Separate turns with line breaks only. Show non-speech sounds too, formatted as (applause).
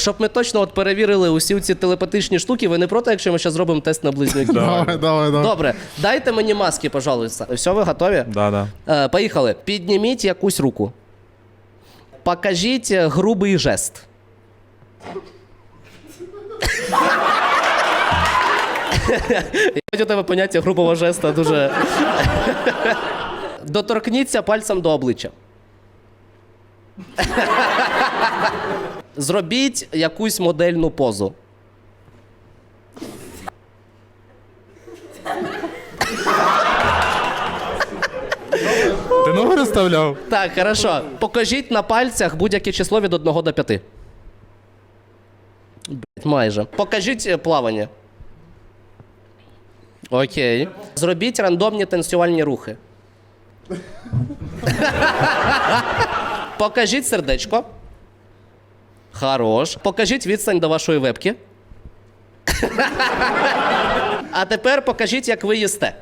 Щоб ми точно от перевірили усі ці телепатичні штуки, ви не проти, якщо ми зараз зробимо тест на близнюків? (laughs)
Давай, давай, давай.
Добре, дайте мені маски, пожалуйста. Все, ви готові?
Да, да.
Е, поїхали. Підніміть якусь руку. Покажіть е, грубий жест. Я у тебе поняття грубого жеста дуже. Доторкніться пальцем до обличчя. Зробіть якусь модельну позу.
Ти ногу розставляв?
Так, хорошо. Покажіть на пальцях будь-яке число від 1 до 5. Блять, майже. Покажіть е, плавання. Окей. Зробіть рандомні танцювальні рухи. (laughs) Покажіть сердечко. Хорош. Покажіть відстань до вашої вебки. (laughs) А тепер покажіть, як ви їсте.